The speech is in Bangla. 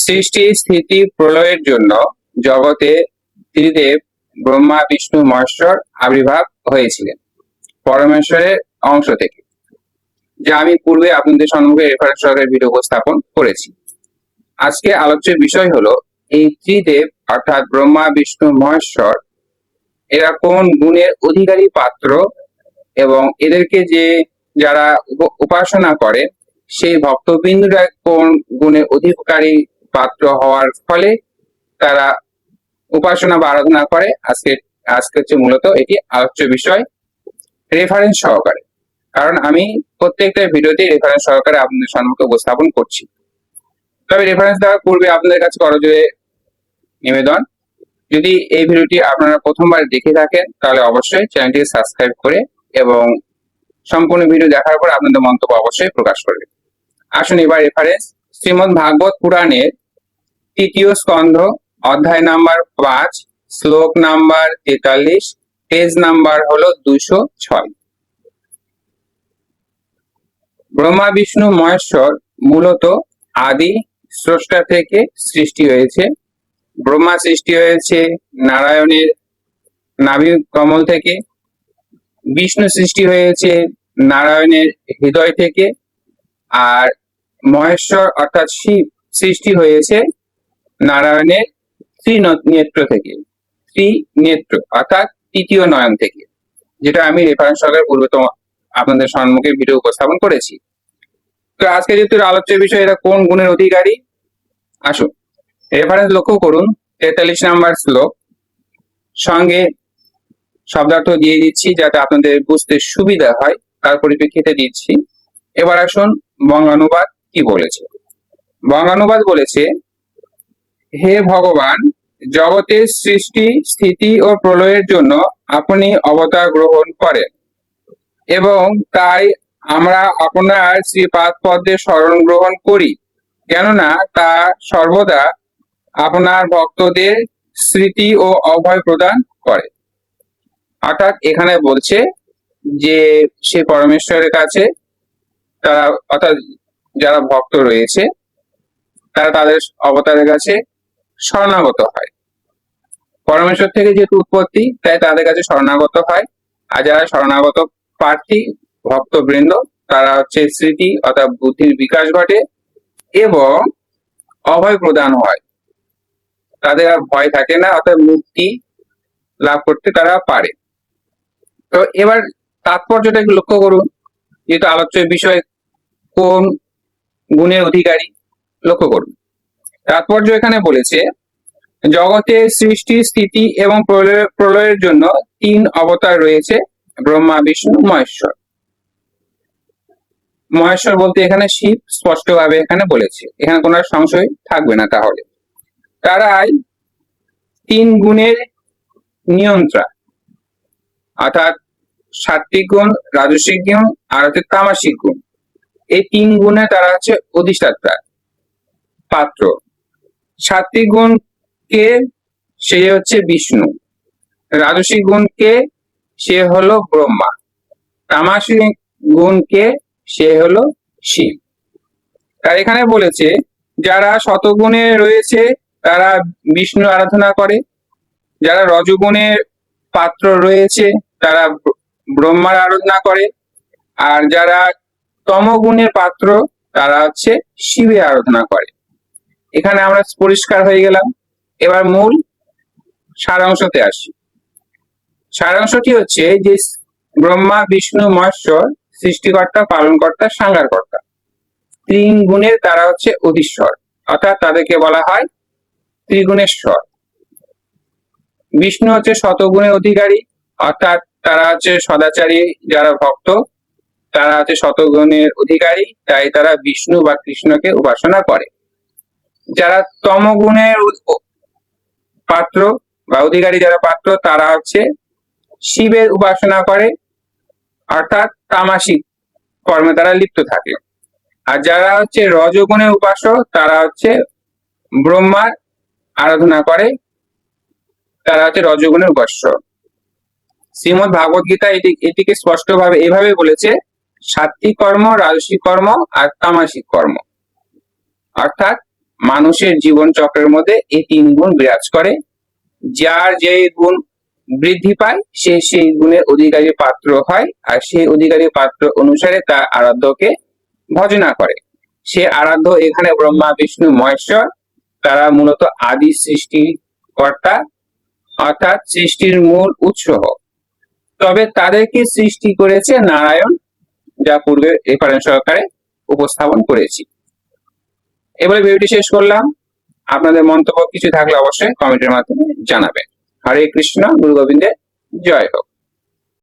সৃষ্টি স্থিতি প্রলয়ের জন্য জগতে ত্রিদেব, ব্রহ্মা, বিষ্ণু, মহেশ্বর আবির্ভাব হয়েছিলেন পরমেশ্বরের অংশ থেকে, যা আমি পূর্বে আপনাদের সম্মুখে রেফারেন্স সহকারে ভিডিও উপস্থাপন করেছি। আজকে আলোচ্য বিষয় হলো, এই ত্রিদেব অর্থাৎ ব্রহ্মা, বিষ্ণু, মহেশ্বর, এরা কোন গুণের অধিকারী পাত্র এবং এদেরকে যে যারা উপ- উপাসনা করে, সেই ভক্তবিন্দুরা কোন গুণের অধিকারী পাত্র হওয়ার ফলে তারা উপাসনা বা আরাধনা করে। আজকে আজকে হচ্ছে মূলত এটি আলোচ্য বিষয় রেফারেন্স সহকারে। কারণ আমি প্রত্যেকটা ভিডিওতে রেফারেন্স সহকারে আপনাদের সম্মুখে উপস্থাপন করছি। তবে রেফারেন্স দেওয়ার পূর্বে আপনাদের কাছে করজোরে নিবেদন। যদি এই ভিডিওটি আপনারা প্রথমবার দেখে থাকেন, তাহলে অবশ্যই চ্যানেলটিকে সাবস্ক্রাইব করে এবং সম্পূর্ণ ভিডিও দেখার পর আপনাদের মন্তব্য অবশ্যই প্রকাশ করবেন আসুন এবার রেফারেন্স শ্রীমদ ভাগবত পুরাণের তৃতীয় স্কন্ধ, অধ্যায় নাম্বার পাঁচ, শ্লোক নাম্বার তেতাল্লিশ পেজ নাম্বার হলো দুশো ছয়। ব্রহ্মা, বিষ্ণু, মহেশ্বর মূলত আদি স্রষ্টা থেকে সৃষ্টি হয়েছে। ব্রহ্মা সৃষ্টি হয়েছে নারায়ণের নাভি কমল থেকে। বিষ্ণু সৃষ্টি হয়েছে নারায়ণের হৃদয় থেকে। আর মহেশ্বর অর্থাৎ শিব সৃষ্টি হয়েছে নারায়ণের শ্রী নেত্র থেকে শ্রী নেত্র, অর্থাৎ তৃতীয় নয়ন থেকে, যেটা আমি রেফারেন্স সহকারে পূর্বে তোমা- আপনাদের সম্মুখে ভিডিও উপস্থাপন করেছি। তো আজকে যেহেতু আলোচ্য বিষয়, এটা কোন গুণের অধিকারী? আসুন রেফারেন্স লক্ষ্য করুন, তেতাল্লিশ নাম্বার শ্লোক। সঙ্গে শব্দার্থ দিয়ে দিচ্ছি যাতে আপনাদের বুঝতে সুবিধা হয়, তার পরিপ্রেক্ষিতে দিচ্ছি। এবার আসুন বঙ্গানুবাদ কি বলেছে? বঙ্গানুবাদ বলেছে হে ভগবান জগতের সৃষ্টি, স্থিতি ও প্রলয়ের জন্য আপনি অবতার গ্রহণ করেন। এবং তাই আমরা আপনার শ্রীপাদ পদ্মে শরণ গ্রহণ করি। কেননা তা সর্বদা আপনার ভক্তদের স্মৃতি ও অভয় প্রদান করে। অর্থাৎ এখানে বলছে যে সে পরমেশ্বরের কাছে তারা অর্থাৎ যারা ভক্ত রয়েছে, তারা তাদের অবতারের কাছে শরণাগত হয়। পরমেশ্বর থেকে যেহেতু উৎপত্তি, তাই তাদের কাছে শরণাগত হয়। আর যারা শরণাগত প্রার্থী, ভক্তবৃন্দ, তারা হচ্ছে স্মৃতি অর্থাৎ বুদ্ধির বিকাশ ঘটে এবং অভয় প্রদান হয়। তাদের আর ভয় থাকে না, অর্থাৎ মুক্তি লাভ করতে তারা পারে। তো এবার তাৎপর্যটা একটু লক্ষ্য করুন, যেহেতু আলোচ্য বিষয় কোন গুণের অধিকারী, লক্ষ্য করুন। তাৎপর্য এখানে বলেছে জগতের সৃষ্টি, স্থিতি এবং প্রলয়- প্রলয়ের জন্য তিন অবতার রয়েছে, ব্রহ্মা, বিষ্ণু, মহেশ্বর। মহেশ্বর বলতে এখানে শিব স্পষ্টভাবে এখানে বলেছে। এখানে কোনো সংশয় থাকবে না তাহলে। তারাই তিন গুণের নিয়ন্ত্রা। অর্থাৎ সাত্বিক গুণ, রাজস্বিক গুণ, আর হচ্ছে তামাসিক গুণ। এই তিন গুণে তারা হচ্ছে অধিষ্ঠাত্রা পাত্র। সাত্বিক গুণ কে? সে হচ্ছে বিষ্ণু। রাজসিক গুণ কে? সে হলো ব্রহ্মা। তামাসিক গুণ কে? সে হলো শিব। আর এখানে বলেছে, যারা শতগুণে রয়েছে, তারা বিষ্ণু আরাধনা করে। যারা রজগুণের পাত্র রয়েছে, তারা ব্রহ্মার আরাধনা করে। আর যারা তমগুণের পাত্র, তারা হচ্ছে শিবের আরাধনা করে। এখানে আমরা পরিষ্কার হয়ে গেলাম। এবার মূল সারাংশতে আসি। সারাংশটি হচ্ছে যে ব্রহ্মা, বিষ্ণু, মহেশ্বর, সৃষ্টিকর্তা, পালনকর্তা, সাঙ্গারকর্তা। তিন গুণের তারা হচ্ছে অধীশ্বর। অর্থাৎ তাদেরকে বলা হয় ত্রিগুণেশ্বর। বিষ্ণু হচ্ছে শতগুণের অধিকারী। অর্থাৎ তারা হচ্ছে সদাচারী, যারা ভক্ত, তারা হচ্ছে শতগুণের অধিকারী। তাই তারা বিষ্ণু বা কৃষ্ণকে উপাসনা করে। যারা তমগুণের পাত্র বা অধিকারী যারা পাত্র, তারা হচ্ছে শিবের উপাসনা করে, অর্থাৎ তামাসিক কর্মে তারা লিপ্ত থাকে। আর যারা হচ্ছে রজগুণের উপাসক তারা হচ্ছে ব্রহ্মার আরাধনা করে, তারা হচ্ছে রজগুণের উপাস্য। শ্রীমদ ভাগবত গীতা এটি, এটিকে স্পষ্টভাবে এভাবে বলেছে, সাত্বিক কর্ম, রাজসিক কর্ম আর তামাসিক কর্ম। অর্থাৎ মানুষের জীবন চক্রের মধ্যে এই তিন গুণ বিরাজ করে। যার যে গুণ বৃদ্ধি পায়, সে সেই গুণের অধিকারী পাত্র হয় আর সেই অধিকারী পাত্র অনুসারে তার আরাধ্যকে ভজনা করে। সে আরাধ্য এখানে ব্রহ্মা, বিষ্ণু, মহেশ্বর, তারা মূলত আদি সৃষ্টিকর্তা, অর্থাৎ সৃষ্টির মূল উৎস। তবে তাদেরকে সৃষ্টি করেছে? নারায়ণ, যা পূর্বে রেফারেন্স সহকারে উপস্থাপন করেছি। এবারে ভিডিওটি শেষ করলাম। আপনাদের মন্তব্য কিছু থাকলে অবশ্যই কমেন্টের মাধ্যমে জানাবেন। হরে কৃষ্ণ গুরু গোবিন্দের জয় হোক।